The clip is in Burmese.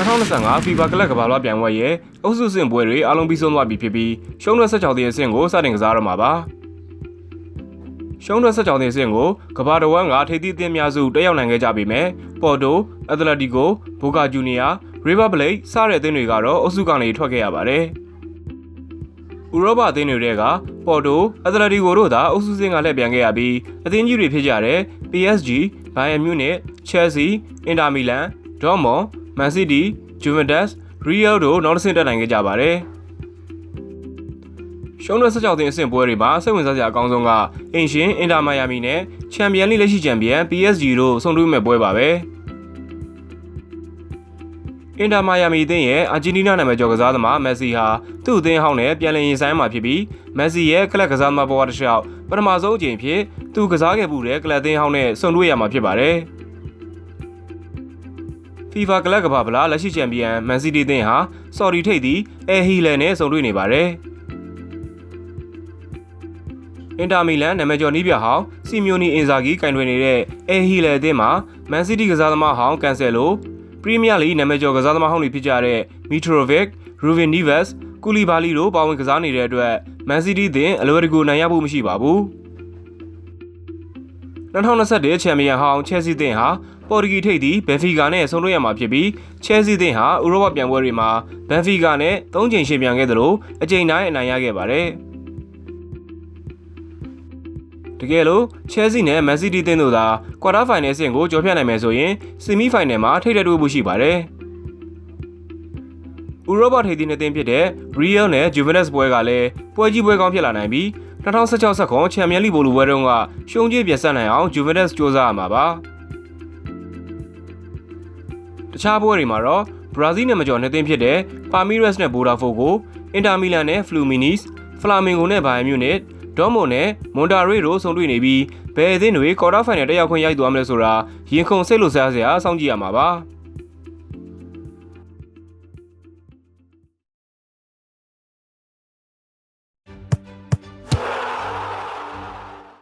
2025 FIFA ကလပ်ကမ္ဘာလောပြိုင်ပွဲရဲ့အုပ်စုစင်ပွဲတွေအားလုံးပြီးဆုံးသွားပြီဖြစ်ပြီးရှုံးတဲ့16သင်းအဆင့်ကိုစတင်ကစားတော့မှာပါရှုံးတဲ့16သင်းအဆင့်ကိုကမ္ဘာတော်ဝမ်းကထိပ်သီးအသင်းများစုတက်ရောက်နိုင်ခဲ့ကြပေမဲ့ပေါ်တိုအက်တလက်တီကိုဘိုကာဂျူနီယာရီဗာပလိတ်စတဲ့အသင်းတွေကတော့အုပ်စုကနေထွက်ခဲ့ရပါတယ်ဥရောပအသင်းတွေကပေါ်တိုအက်တလက်တီကိုတို့သာအုပ်စုစင်းကလှည့်ပြန်ခဲ့ရပြီးအသင်းကြီးတွေဖြစ်ကြတဲ့ PSG, Bayern Munich, Chelsea, Inter Milan, Dortmund, Man City, Juventus, Real တို့နောက်တစ်ဆင့်တက်နိုင်ခဲ့ကြပါတယ်။ရှုံးတဲ့16သင်းအဆင့်ပွဲတွေမှာစိတ်ဝင်စားစရာအကောင်းဆုံးကအင်ရှင်အင်တာမိုင်ယာမီနဲ့ချန်ပီယံလိလက်ရှိချန်ပီယံ PSG တို့ဆုံတွေ့မဲ့ပွဲပါပဲ။အင်တာမိုင်ယာမီအသင်းရဲ့အာဂျင်တီးနားနာမည်ကျော်ကစားသမားမက်ဆီဟာသူ့အသင်းဟောင်းနဲ့ပြန်လည်ရင်ဆိုင်မှာဖြစ်ပြီးမက်ဆီရဲ့ကလပ်ကစားသမားဘဝတစ်လျှောက်ပထမဆုံးအကြိမ်ဖြစ်သူကစားခဲ့မှုတဲ့ကလပ်အသင်းဟောင်းနဲ့ဆုံတွေ့ရမှာဖြစ်ပါတယ်။ FIFA ကလပ်ကမ္ဘာဗလာလက်ရှိချန်ပီယံမန်စီးတီးအသင်းဟာဆော်ဒီထိပ်သီးအဲဟီလန်နဲ့ဆုံတွေ့နေပါတယ်။အင်တာမီလန်နာမည်ကျော်နီးပြဟောင်းစီမီယိုနီအင်ဇာဂီကင်တွင်နေတဲ့အဲဟီလန်အသင်းမှာမန်စီးတီးကစားသမားဟောင်းကန်ဆယ်လိုပရီးမီးယားလိနာမည်ကျော်ကစားသမားဟောင်းတွေဖြစ်ကြတဲ့မီထရိုဗစ်ရူဗင်နီဗက်စ်ကူလီဘာလီတို့ပါဝင်ကစားနေတဲ့အတွက်မန်စီးတီးအသင်းအလွယ်တကူနိုင်ရဖို့မရှိပါဘူး။ 2021ချန်ပီယံဟောင်းချဲစီးသင်းဟာပေါ်တူဂီထိပ်သီးဘန်ဖီကာနဲ့ဆုံတွေ့ရမှာဖြစ်ပြီးချဲစီးသင်းဟာဥရောပပြိုင်ပွဲတွေမှာဘန်ဖီကာနဲ့၃ချိန်ရှင်ပြိုင်ခဲ့သလိုအကြိမ်တိုင်းအနိုင်ရခဲ့ပါတယ်။တကယ်လို့ချဲစီနဲ့မန်စီးတီးသင်းတို့သာကွာတာဖိုင်နယ်ဆင့်ကိုကျော်ဖြတ်နိုင်မယ်ဆိုရင်ဆီမီဖိုင်နယ်မှာထိပ်တက်တွေ့ဖို့ရှိပါတယ်။ဥရောပထိပ်သီးနှစ်သင်းဖြစ်တဲ့ Real နဲ့ Juventus ပွဲကလည်းပွဲကြီးပွဲကောင်းဖြစ်လာနိုင်ပြီး 2016ဆက်ခွန်ချန်ပီယံလိဘောလူပွဲတုန်းကရှုံးကြေးပြတ်ဆက်နိုင်အောင် Juventus စ조사ရမှာပါတခြားပွဲတွေမှာတော့ Brazil နဲ့မကျော်နှစ်သင်းဖြစ်တဲ့ Palmeiras နဲ့ Botafogo ကို Inter Milan နဲ့ Fluminense Flamengo နဲ့ Bayern Munich ဒေါ်မွန်နဲ့မွန်တာရီတို့ဆုံတွေ့နေပြီးဘယ်အသင်းတွေကွာတာဖိုင်နယ်တက်ရောက်ခွင့်ရိုက်သွားမလဲဆိုတာရင်ခုန်စိတ်လို့စားစရာစောင့်ကြည့်ရမှာပါ။